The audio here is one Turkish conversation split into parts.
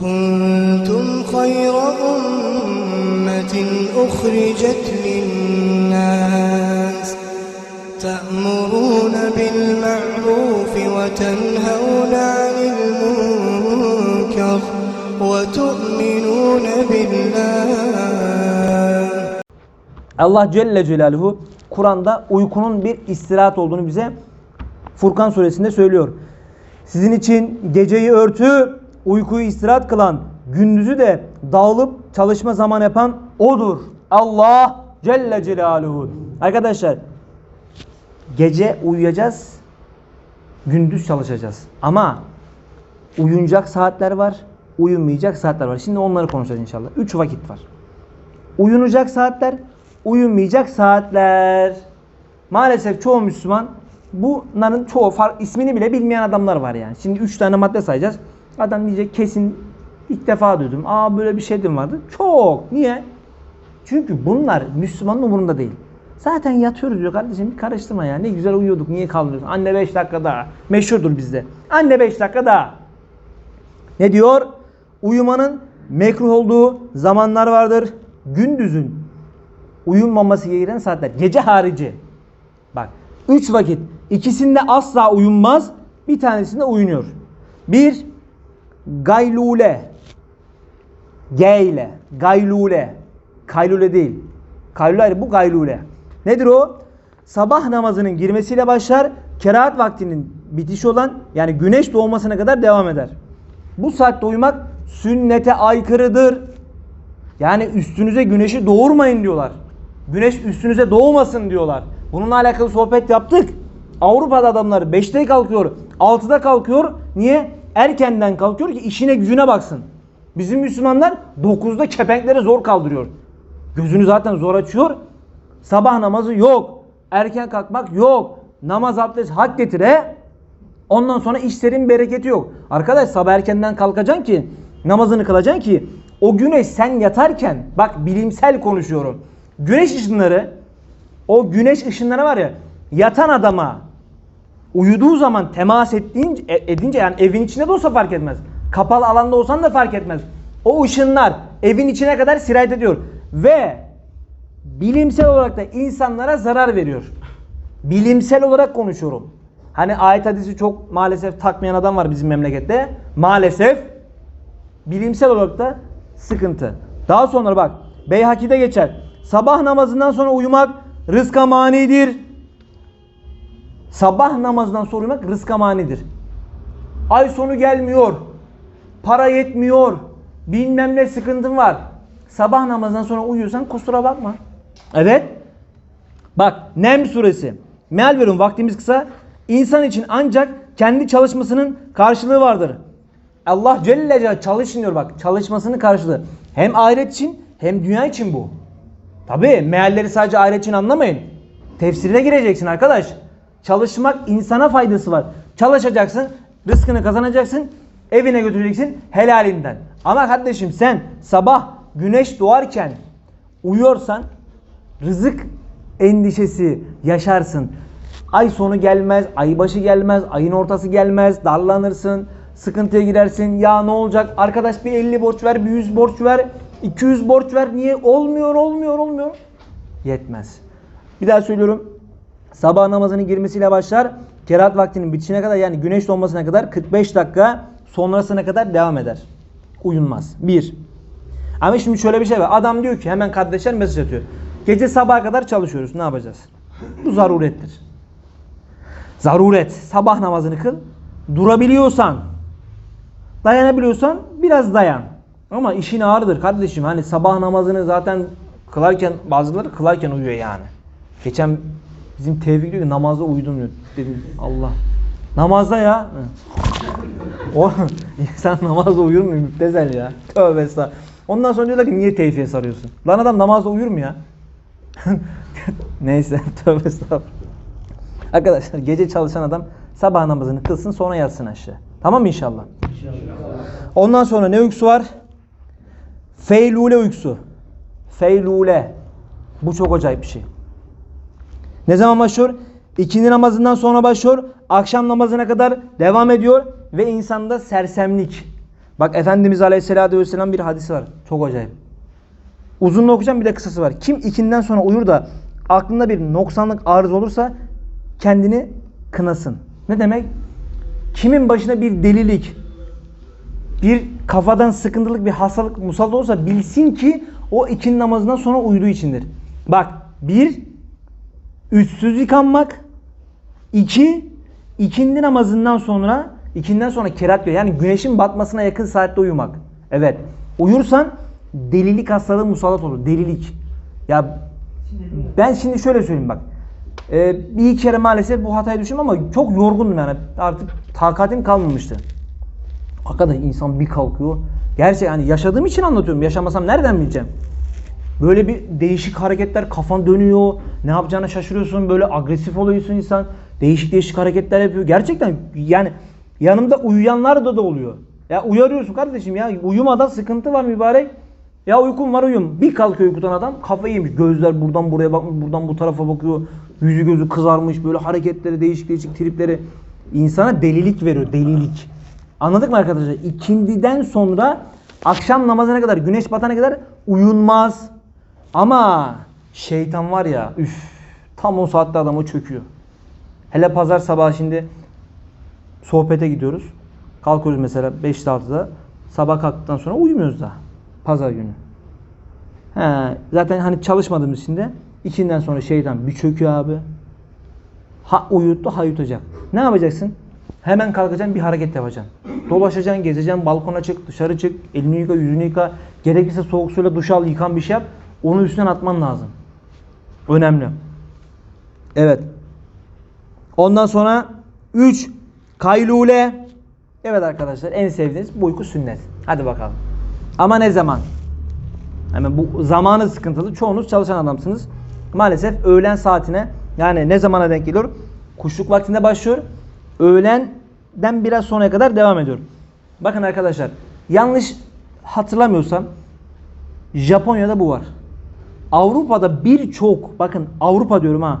كنتم خير أمة أخرجت للناس تأمرون بالمعروف وتنهون عن المنكر وتؤمنون بالله Allah Celle Celaluhu Kur'an'da uykunun bir istirahat olduğunu bize Furkan suresinde söylüyor. Sizin için geceyi örtü, uykuyu istirahat kılan, gündüzü de dağılıp çalışma zaman yapan odur. Allah Celle Celaluhu. Arkadaşlar gece uyuyacağız, gündüz çalışacağız. Ama uyunacak saatler var, uyumayacak saatler var. Şimdi onları konuşacağız inşallah. 3 vakit var. Uyunacak saatler, uyumayacak saatler. Maalesef çoğu Müslüman bunların çoğu ismini bile bilmeyen adamlar var yani. Şimdi 3 tane madde sayacağız. Adam diyecek kesin ilk defa duydum. Aa böyle bir şey de vardı? Çok. Niye? Çünkü bunlar Müslümanın umurunda değil. Zaten yatıyoruz diyor kardeşim bir karıştırma ya. Ne güzel uyuyorduk niye kaldırıyorsun? Anne 5 dakika daha. Meşhurdur bizde. Anne 5 dakika daha. Ne diyor? Uyumanın mekruh olduğu zamanlar vardır. Gündüzün uyunmaması gereken saatler. Gece harici. Bak. Üç vakit. İkisinde asla uyunmaz. Bir tanesinde uyunuyor. Bir. Gaylule. G ile. Gaylule. Kaylule değil. Kaylule ayrı. Bu gaylule. Nedir o? Sabah namazının girmesiyle başlar. Kerahat vaktinin bitişi olan yani güneş doğmasına kadar devam eder. Bu saatte uyumak sünnete aykırıdır. Yani üstünüze güneşi doğurmayın diyorlar. Güneş üstünüze doğmasın diyorlar. Bununla alakalı sohbet yaptık. Avrupa'da adamlar 5'te kalkıyor, 6'da kalkıyor. Niye? Erkenden kalkıyor ki işine gücüne baksın. Bizim Müslümanlar 9'da kepenkleri zor kaldırıyor. Gözünü zaten zor açıyor. Sabah namazı yok. Erken kalkmak yok. Namaz abdest hak getire. Ondan sonra işlerin bereketi yok. Arkadaş sabah erkenden kalkacaksın ki namazını kılacaksın ki o güneş sen yatarken bak bilimsel konuşuyorum. Güneş ışınları o güneş ışınları var ya yatan adama uyuduğu zaman temas ettiğince, edince yani evin içinde de olsa fark etmez. Kapalı alanda olsan da fark etmez. O ışınlar evin içine kadar sirayet ediyor ve bilimsel olarak da insanlara zarar veriyor. Bilimsel olarak konuşuyorum. Hani ayet hadisi çok maalesef takmayan adam var bizim memlekette. Maalesef bilimsel olarak da sıkıntı. Daha sonra bak Beyhaki'de geçer. Sabah namazından sonra uyumak rızka manidir. Sabah namazından sonra uyumak rızka manidir. Ay sonu gelmiyor. Para yetmiyor. Bilmem ne sıkıntın var. Sabah namazından sonra uyuyorsan kusura bakma. Evet. Bak Nem suresi. Meal veriyorum vaktimiz kısa. İnsan için ancak kendi çalışmasının karşılığı vardır. Allah Celle Celaluhu çalışın diyor bak. Çalışmasının karşılığı. Hem ahiret için hem dünya için bu. Tabi mealleri sadece ahiret için anlamayın. Tefsirine gireceksin arkadaş. Çalışmak insana faydası var. Çalışacaksın, rızkını kazanacaksın, evine götüreceksin helalinden. Ama kardeşim sen sabah güneş doğarken uyuyorsan rızık endişesi yaşarsın. Ay sonu gelmez, ay başı gelmez, ayın ortası gelmez, darlanırsın, sıkıntıya girersin. Ya ne olacak? Arkadaş bir 50 borç ver, bir 100 borç ver, 200 borç ver. Niye? Olmuyor, olmuyor, olmuyor. Yetmez. Bir daha söylüyorum. Sabah namazının girmesiyle başlar. Kerahat vaktinin bitişine kadar yani güneş doğmasına kadar 45 dakika sonrasına kadar devam eder. Uyunmaz. Bir. Ama şimdi şöyle bir şey var. Adam diyor ki hemen kardeşler mesaj atıyor. Gece sabaha kadar çalışıyoruz. Ne yapacağız? Bu zarurettir. Zaruret. Sabah namazını kıl. Durabiliyorsan, dayanabiliyorsan biraz dayan. Ama işin ağırdır kardeşim. Hani sabah namazını zaten kılarken bazıları kılarken uyuyor yani. Geçen bizim Tevfik diyor ki namazda uyudum diyor. Dedim Allah. Namazda ya. O insan namazda uyur mu müptezel ya? Tövbe estağfurullah. Ondan sonra diyorlar ki niye teyfiye sarıyorsun? Lan adam namazda uyur mu ya? Neyse tövbe estağfurullah. Arkadaşlar gece çalışan adam sabah namazını kılsın sonra yatsın aşağı. Tamam mı inşallah? Ondan sonra ne uykusu var? Feylule uykusu. Feylule. Bu çok acayip bir şey. Ne zaman başlıyor? İkindi namazından sonra başlıyor. Akşam namazına kadar devam ediyor. Ve insanda sersemlik, Bak Efendimiz Aleyhisselatü Vesselam bir hadisi var. Çok acayip. Uzununu okuyacağım bir de kısası var. Kim ikinden sonra uyur da aklında bir noksanlık arız olursa kendini kınasın. Ne demek? Kimin başına bir delilik, bir kafadan sıkıntılık bir hastalık musallat olursa bilsin ki o ikindi namazından sonra uyuduğu içindir. Bak bir, üstsüz yıkanmak. iki ikindi namazından sonra ikinden sonra kerat. Yani güneşin batmasına yakın saatte uyumak. Evet. Uyursan delilik hastalığı musallat olur. Delilik. Ya ben şimdi şöyle söyleyeyim bak. Ee, bir kere maalesef bu hatayı düştüm ama çok yorgundum yani. Artık takatim kalmamıştı. Hakikaten insan bir kalkıyor. Gerçi hani yaşadığım için anlatıyorum. Yaşamasam nereden bileceğim? Böyle bir değişik hareketler kafan dönüyor. Ne yapacağını şaşırıyorsun. Böyle agresif oluyorsun insan. Değişik değişik hareketler yapıyor. Gerçekten yani yanımda uyuyanlar da da oluyor. Ya uyarıyorsun kardeşim ya uyumadan sıkıntı var mübarek. Ya uykum var uyum. Bir kalkıyor uykudan adam kafayı yemiş. Gözler buradan buraya bakmış, buradan bu tarafa bakıyor. Yüzü gözü kızarmış. Böyle hareketleri değişik değişik tripleri. insana delilik veriyor. Delilik. Anladık mı arkadaşlar? İkindiden sonra akşam namazına kadar, güneş batana kadar uyunmaz. Ama şeytan var ya, üf, tam o saatte adama çöküyor. Hele pazar sabahı şimdi sohbete gidiyoruz. Kalkıyoruz mesela 5'te 6'da. Sabah kalktıktan sonra uyumuyoruz daha. Pazar günü. He, zaten hani çalışmadığımız için de ikinden sonra şeytan bir çöküyor abi. Ha uyuttu ha yutacak. Ne yapacaksın? Hemen kalkacaksın bir hareket yapacaksın. Dolaşacaksın, gezeceksin, balkona çık, dışarı çık, elini yıka, yüzünü yıka. Gerekirse soğuk suyla duş al, yıkan bir şey yap. Onu üstünden atman lazım. Önemli. Evet. Ondan sonra 3 kaylule. Evet arkadaşlar en sevdiğiniz bu uyku sünnet. Hadi bakalım. Ama ne zaman? Hemen bu zamanı sıkıntılı. Çoğunuz çalışan adamsınız. Maalesef öğlen saatine yani ne zamana denk geliyor? Kuşluk vaktinde başlıyor. Öğlenden biraz sonraya kadar devam ediyor. Bakın arkadaşlar yanlış hatırlamıyorsam Japonya'da bu var. Avrupa'da birçok bakın Avrupa diyorum ha.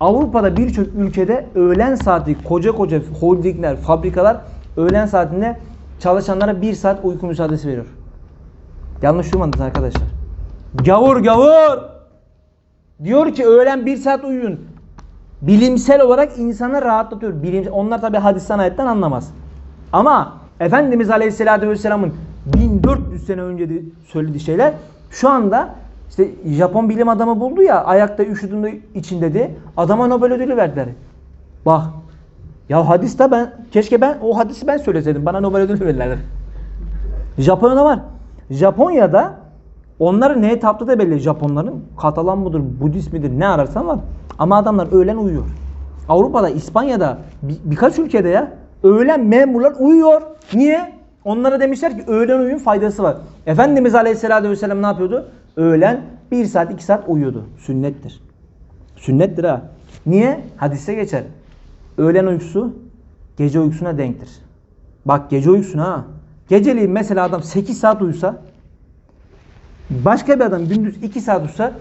Avrupa'da birçok ülkede öğlen saati koca koca holdingler, fabrikalar öğlen saatinde çalışanlara bir saat uyku müsaadesi veriyor. Yanlış duymadınız arkadaşlar. Gavur gavur. Diyor ki öğlen bir saat uyuyun. Bilimsel olarak insanı rahatlatıyor. Bilim, onlar tabi hadisten ayetten anlamaz. Ama Efendimiz Aleyhisselatü Vesselam'ın 1400 sene önce söylediği şeyler şu anda işte Japon bilim adamı buldu ya ayakta üşüdüğünde için dedi. Adama Nobel ödülü verdiler. Bak. Ya hadiste ben keşke ben o hadisi ben söyleseydim. Bana Nobel ödülü verirlerdi. Japonya'da var. Japonya'da onları neye taptı da belli Japonların. Katalan mıdır, Budist midir ne ararsan var. Ama adamlar öğlen uyuyor. Avrupa'da, İspanya'da bir- birkaç ülkede ya öğlen memurlar uyuyor. Niye? Onlara demişler ki öğlen uyuyun faydası var. Efendimiz Aleyhisselatü Vesselam ne yapıyordu? Öğlen 1 saat 2 saat uyuyordu. Sünnettir. Sünnettir ha. Niye? Hadiste geçer. Öğlen uykusu gece uykusuna denktir. Bak gece uykusuna ha. Geceliğin mesela adam 8 saat uyusa başka bir adam gündüz 2 saat uyusa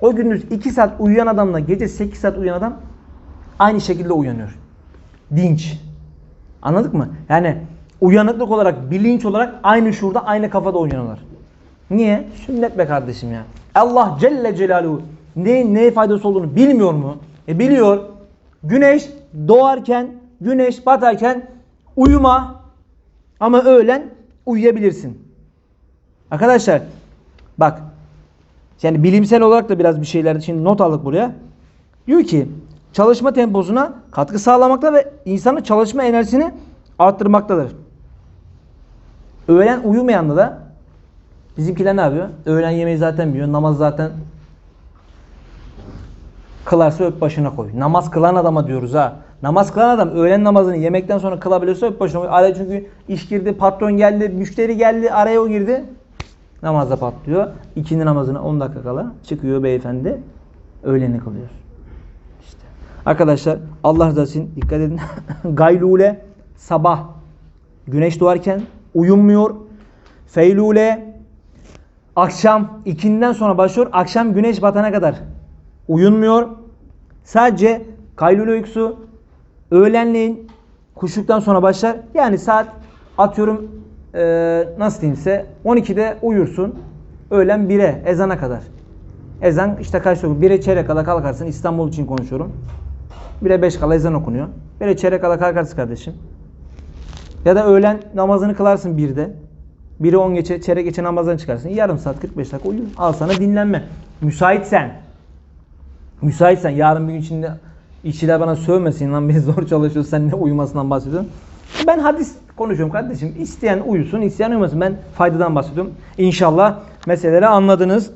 o gündüz 2 saat uyuyan adamla gece 8 saat uyuyan adam aynı şekilde uyanıyor. Dinç. Anladık mı? Yani uyanıklık olarak, bilinç olarak aynı şuurda, aynı kafada uyanıyorlar. Niye? Sünnet be kardeşim ya. Allah Celle Celaluhu ne, neye faydası olduğunu bilmiyor mu? E biliyor. Güneş doğarken, güneş batarken uyuma ama öğlen uyuyabilirsin. Arkadaşlar bak yani bilimsel olarak da biraz bir şeyler için not aldık buraya. Diyor ki çalışma temposuna katkı sağlamakta ve insanın çalışma enerjisini arttırmaktadır. Öğlen uyumayanla da bizimkiler ne yapıyor? Öğlen yemeği zaten biliyor. Namaz zaten kılarsa öp başına koy. Namaz kılan adama diyoruz ha. Namaz kılan adam öğlen namazını yemekten sonra kılabiliyorsa öp başına koy. Araya çünkü iş girdi, patron geldi, müşteri geldi, araya o girdi. Namazda patlıyor. İkindi namazına 10 dakika kala çıkıyor beyefendi. Öğleni kılıyor. İşte. Arkadaşlar Allah rızası için dikkat edin. Gaylule sabah güneş doğarken uyumuyor. Feylule akşam ikinden sonra başlıyor. Akşam güneş batana kadar uyunmuyor. Sadece kaylule uykusu öğlenleyin kuşluktan sonra başlar. Yani saat atıyorum e, nasıl diyeyimse 12'de uyursun. Öğlen 1'e ezana kadar. Ezan işte kaç okuyor? 1'e çeyrek kala kalkarsın. İstanbul için konuşuyorum. 1'e 5 kala ezan okunuyor. 1'e çeyrek kala kalkarsın kardeşim. Ya da öğlen namazını kılarsın 1'de. 1'e 10 geçe, çeyrek geçe namazdan çıkarsın. Yarım saat 45 dakika uyu. Al sana dinlenme. Müsaitsen. Müsaitsen yarın bir gün içinde işçiler bana sövmesin lan biz zor çalışıyoruz sen ne uyumasından bahsediyorsun. Ben hadis konuşuyorum kardeşim. İsteyen uyusun, isteyen uyumasın. Ben faydadan bahsediyorum. İnşallah meseleleri anladınız.